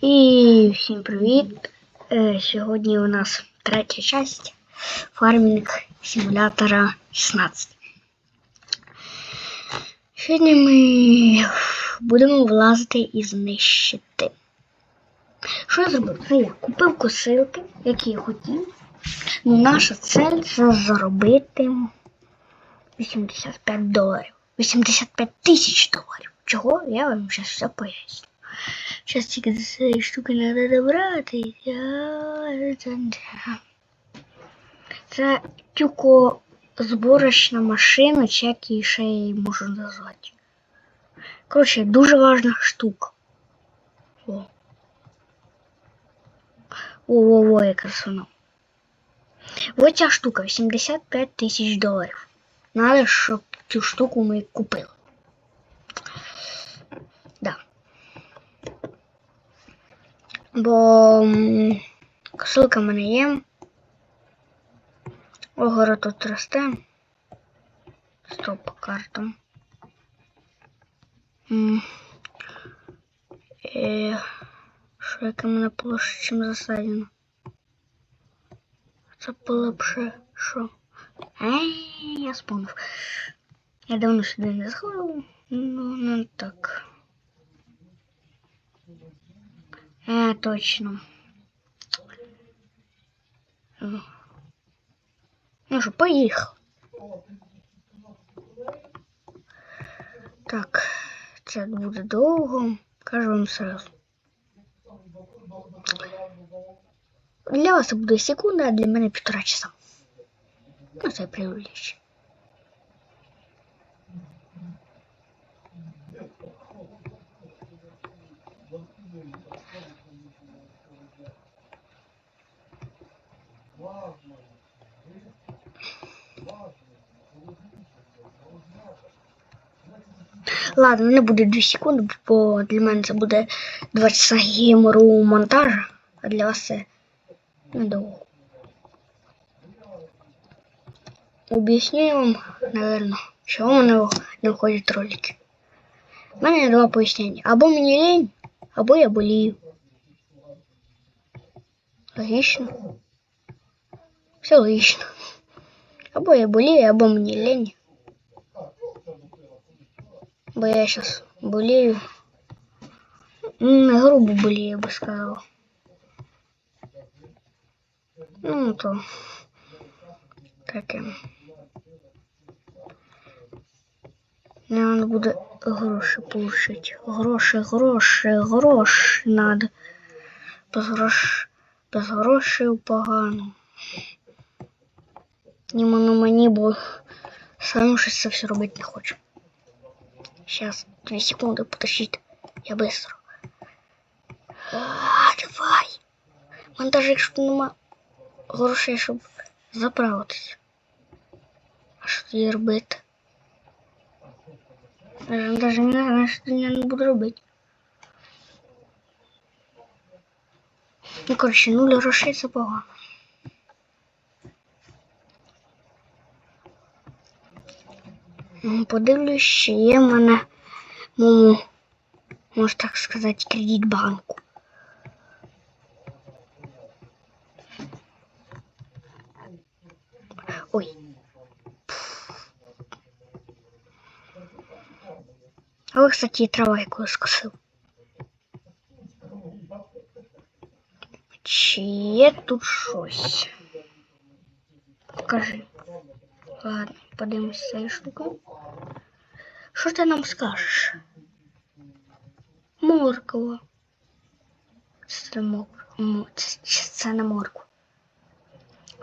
І всім привіт! Е, Сьогодні у нас третя часть фармінг симулятора 16. Сьогодні ми будемо влазити і знищити. Що я зробив? Це я купив косилки, які я хотів. Ну, наша цель це заробити 85 доларів. 85 тисяч доларів. Чого? Я вам зараз все поясню. Сейчас тільки до цієї штуки треба добрати. Це тюко зборочна машина, чи як її ще її можу назвати. Коротше, дуже важна штука. О. О-о-о, якраз воно. Ось ця штука 85 тисяч доларів. Надо, щоб цю штуку ми купили. Бо в мене є. Огора тут росте. Стоп картам. Е, Що яке мене площа чим засадено? Це було б ще що? Ей, я спомнив. Я давно сюди не заходив. Ну, не так. Е, точно. Ну що, поїхав. Так, це буде довго. Кажу вам сразу. Для вас це буде секунда, а для мене півтора часа. Ну, це привлечь. Ладно, не буде 2 секунди, бо для мене це буде 2 часа гемору монтажа, а для вас це недовго. Об'ясню вам, наверное, чого в мене не входять ролики. У мене два пояснення. Або мені лень, або я болію. Логічно. Все логічно. Або я болію, або мені лень. Бо я сейчас болею. Грубо болею, я бы сказал. Ну, то таке. Мне надо буде гроші получить. Гроші, гроші, гроші надо. Без. Без грошей погано. Ні мені, бо сам щось це не хочу. Сейчас, две секунды, подождите. Я быстро. А, давай. Монтаж, якщо нема грошей, щоб заправитись. А що тоді робити? Навіть не знаю, що я не буду робити. Ну, коротше, нуль грошей це погано. Подивлюсь, що є в мене моєму, можна так сказати, кредит банку. Ой. А ви, кстати, трава яку скосив. Чи є тут щось? Покажи. Ладно, подивимось цією штукою. Що ти нам скажеш? Морква. Це морква. М, Це, це, не морква.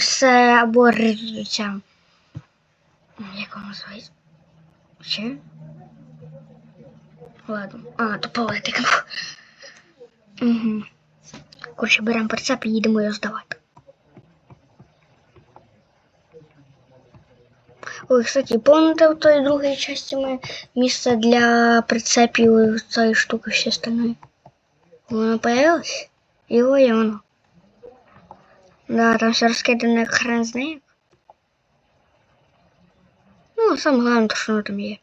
Це або риця. Як воно називається? Чи? Ладно. А, то политик. Угу. Короче, беремо прицеп і їдемо його здавати. Ой, кстати, помните в той другій части ми місце для прицепів і цієї штуки все остальное? Воно появилось? Його і воно. Да, там все розкидано як хрен знає. Ну, саме головне, то, що воно там є.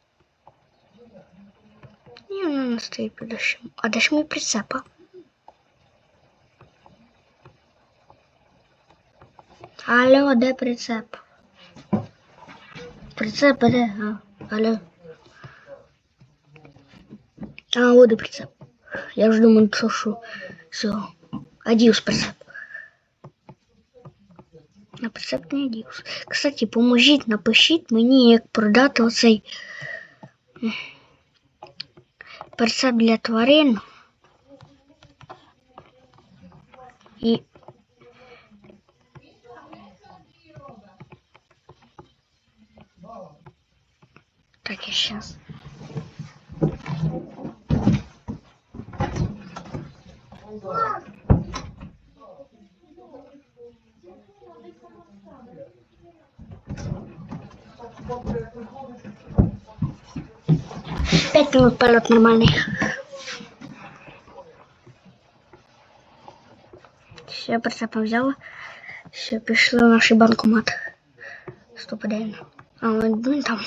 І воно не стоїть під дощем. А де ж мій прицепа? Алло, де прицеп? Прицеп де? А, алло. А, вот и прицеп. Я вже думаю, що що. Все. Адіус прицеп. На прицеп не адіус. Кстати, поможіть, напишіть мені, як продати оцей м, прицеп для тварин. І сейчас. Пять минут полет нормальный. Все, прицепом взяла. Все, пішли в наш банкомат. Стопудейно. А, ну там.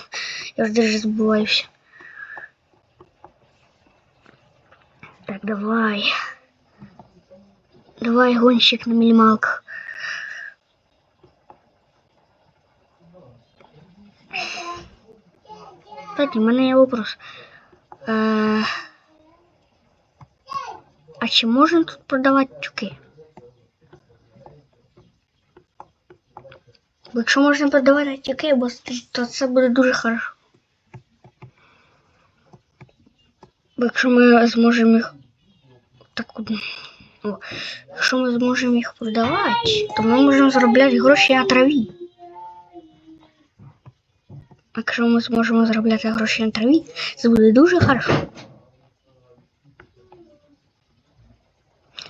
Я вже даже забуваюся. Так, давай. Давай, гонщик на минималках. Кстати, у мене є вопрос. Е, а чи можна тут продавати тюки? Якщо можна продавати тюки, бо це- то це буде дуже хорошо. Бо якщо ми зможемо їх так о, якщо ми зможемо їх продавати, то ми можемо заробляти гроші на траві. Якщо ми зможемо заробляти гроші на траві, це буде дуже хорошо.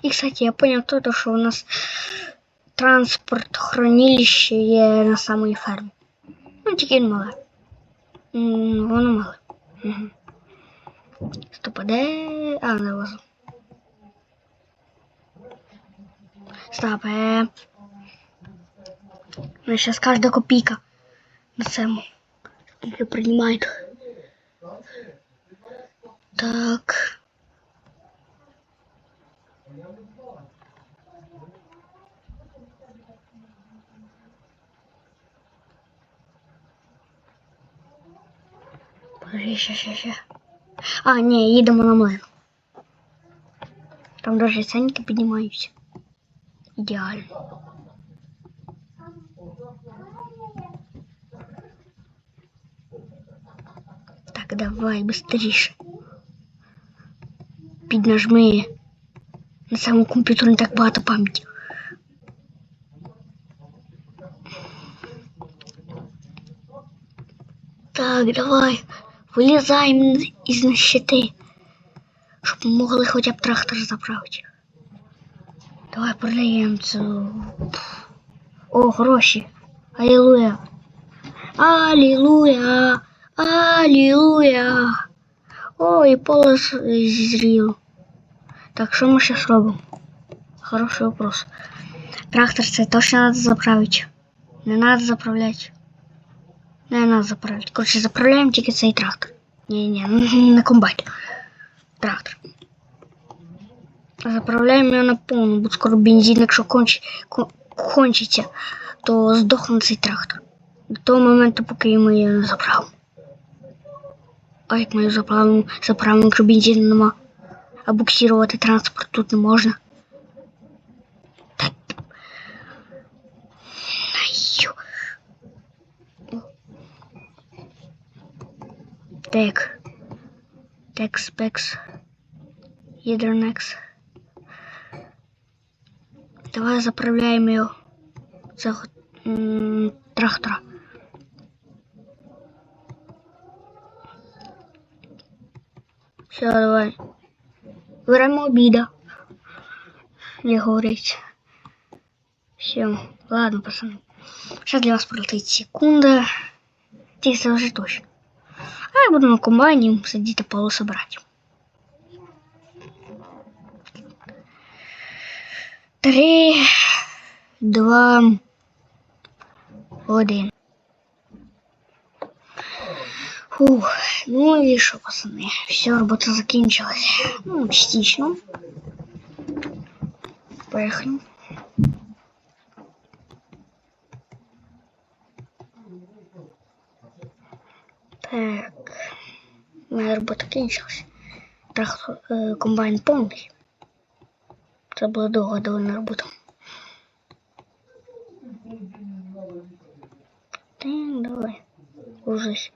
І, кстати, я поняв то, то, що у нас транспорт хранилище є на самій фермі. Ну, тільки мале. Воно мале. Угу. Стоп, а де? А, не возу. Стоп, е. Ну, зараз кожна копійка на цьому. Скільки приймають. Так. Подожди, ще, ще, ще. А, ні, їдемо на млин. Там даже ценники піднімаються. Ідеально. Так, давай, быстріше. Піднажми. На самому комп'ютері не так багато пам'яті. Так, давай. Вилізаємо із нищети. Щоб могли хоча б трактор заправити. Давай продаємо цю. О, гроші. Алілуя. Алілуя. Алілуя. Ой, поле з- зріло. Так, що ми зараз робимо? Хороший вопрос. Трактор це точно треба заправити. Не треба заправляти. Не треба заправляти. Коротше, заправляємо тільки цей трактор. Ні-ні, не комбайн. Трактор. Заправляємо його на повну, бо скоро бензин, якщо конч... кончиться, то здохне цей трактор. До того моменту, поки ми його не заправимо. А як ми його заправимо, заправимо, якщо бензину нема. А буксирувати транспорт тут не можна. Так. Ай-ю. Так. Текс, пекс. Ядернекс. Давай заправляємо його. Цього м, трактора. Все, давай. Время обіда. Як говорить. Все, ладно, пацаны. Сейчас для вас пролетить секунда. Це вже точно я буду на комбайні сидіти полоси собрать. Три, два, один. Фух, ну и що, пацаны, все, работа закінчилась. Ну, частично. Поехали. Так. Моя робота кінчилась. Трактор, е, комбайн повний. Це була довга довольна робота. Так, давай. Ужас.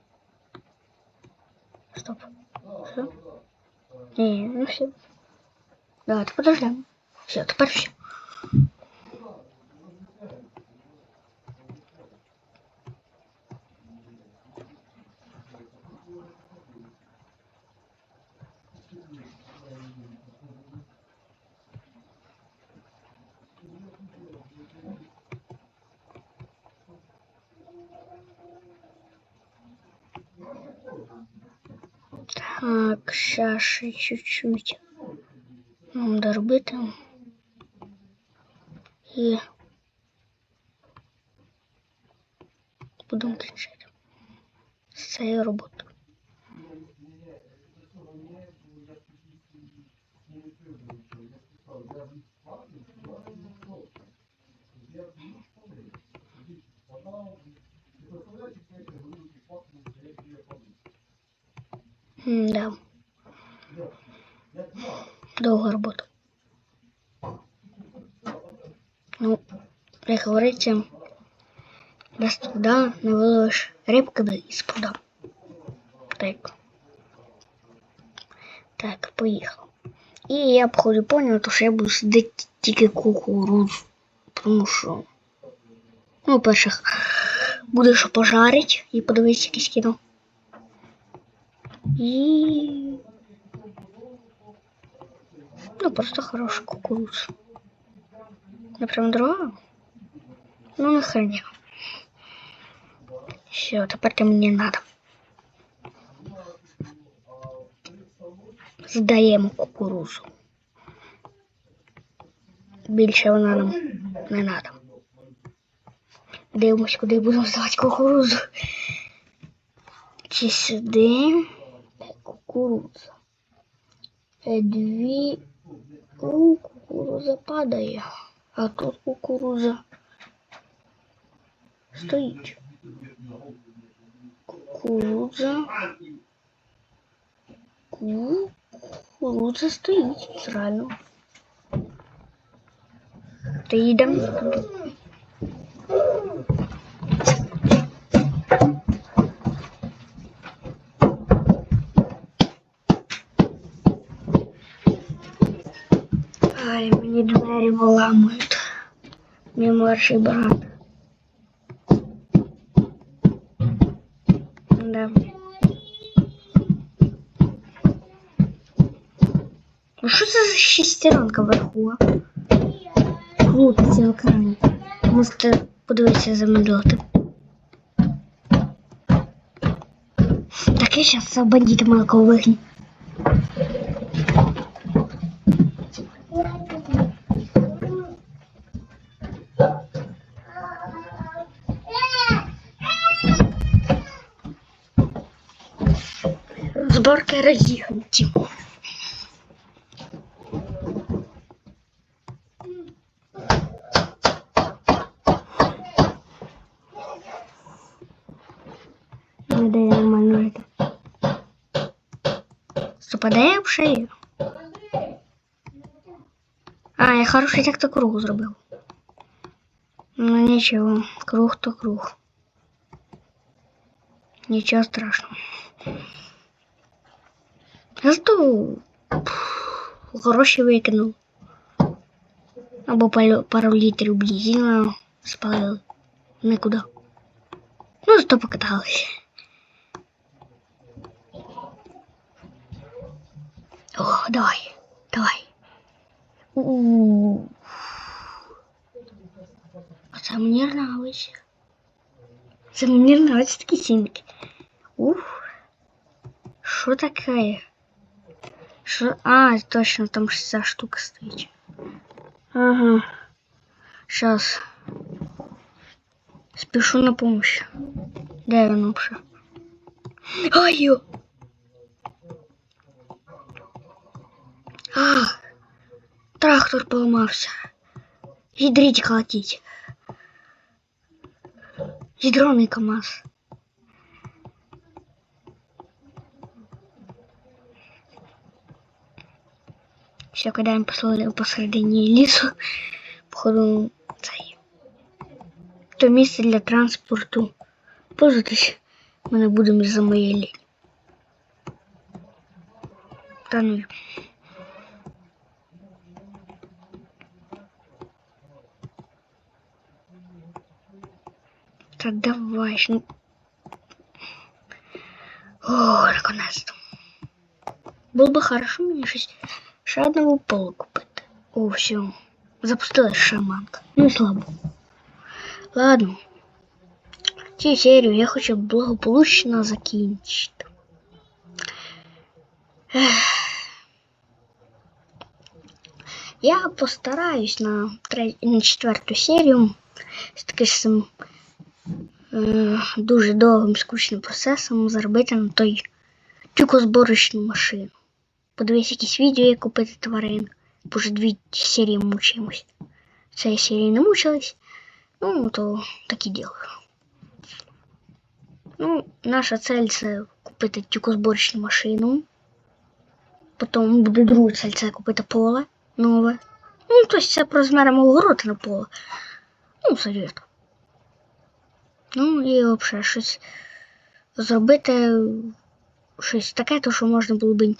Стоп. Все? Не, ну все. Давайте подождем. Все, тепер все. Так, ще ще чуть-чуть. Нам доробити. І будемо кінчити з цією роботою. Да. Довга робота. Ну, як говориться, без труда не виловиш рибки із пруда. Так. Так, поїхав. І я походу поняв, то що я буду сидіти тільки кукурудзу. Тому що, ну, перших, буде що пожарить і подивитися якесь кіно. И... Ну, просто хороший кукуруз. Я прям дрова? Ну, нахрен. Все, теперь мне не надо. Здаємо кукурузу. Більше вона нам не надо. Дивимось, куди будемо здавати кукурузу. Чи сюди кукурудза. Е, Дві у кукуруза падає, а тут кукуруза стоїть. Кукурудза. Кукурудза стоїть, правильно. Та їдемо двері виламують. Мій младший брат. Да. Ну що це за шестеренка вверху? а? Крутиться в екрані. Можете подивитися замедлити. Так я зараз цього бандита малого вигні. Зборки розігнуті. Не дає нормально жити. Стопадає в шею. А, я хороший так то круг зробив. Ну нічого, круг то круг. Нічого страшного. Зато гроші викинув. Або палю- пару літрів бензину спалили. Нікуди. Ну, зато покаталися. О, давай, давай. У-у-у. А це мені нравиться. Це мені нравиться такі сінки. Ух. Що таке? Що? А, точно, там ж ця штука стоїть. Ага. Сейчас. Спешу на помощь. Де він вообще? Ай, йо! А, трактор поламався. Гідрить колотить. Гідроний КамАЗ. Все, кидаємо посередині, посередині лісу. Походу, цей. То місце для транспорту. Пользуйтесь. Ми не будемо за моєї лінії. Та ну. Та давай ж. ну. О, наконец-то. Було би хорошо мені щось Ще одного полу купити. О, все. Запустилась шаманка. Ну, слабо. Ладно. Цю серію я хочу благополучно закінчити. Я постараюсь на, на четверту серію з таким е, дуже довгим скучним процесом заробити на той тюкозборочну машину. Подивись якісь відео, як купити тварин. Бо вже дві серії мучаємось. Цієї серії не мучились. Ну, то так і діло. Ну, наша цель це купити тюкозборочну машину. Потім буде друга цель це купити поле нове. Ну, тобто це по розмірам огороду на поле. Ну, серйозно. Ну і взагалі щось зробити щось таке, то що можна було б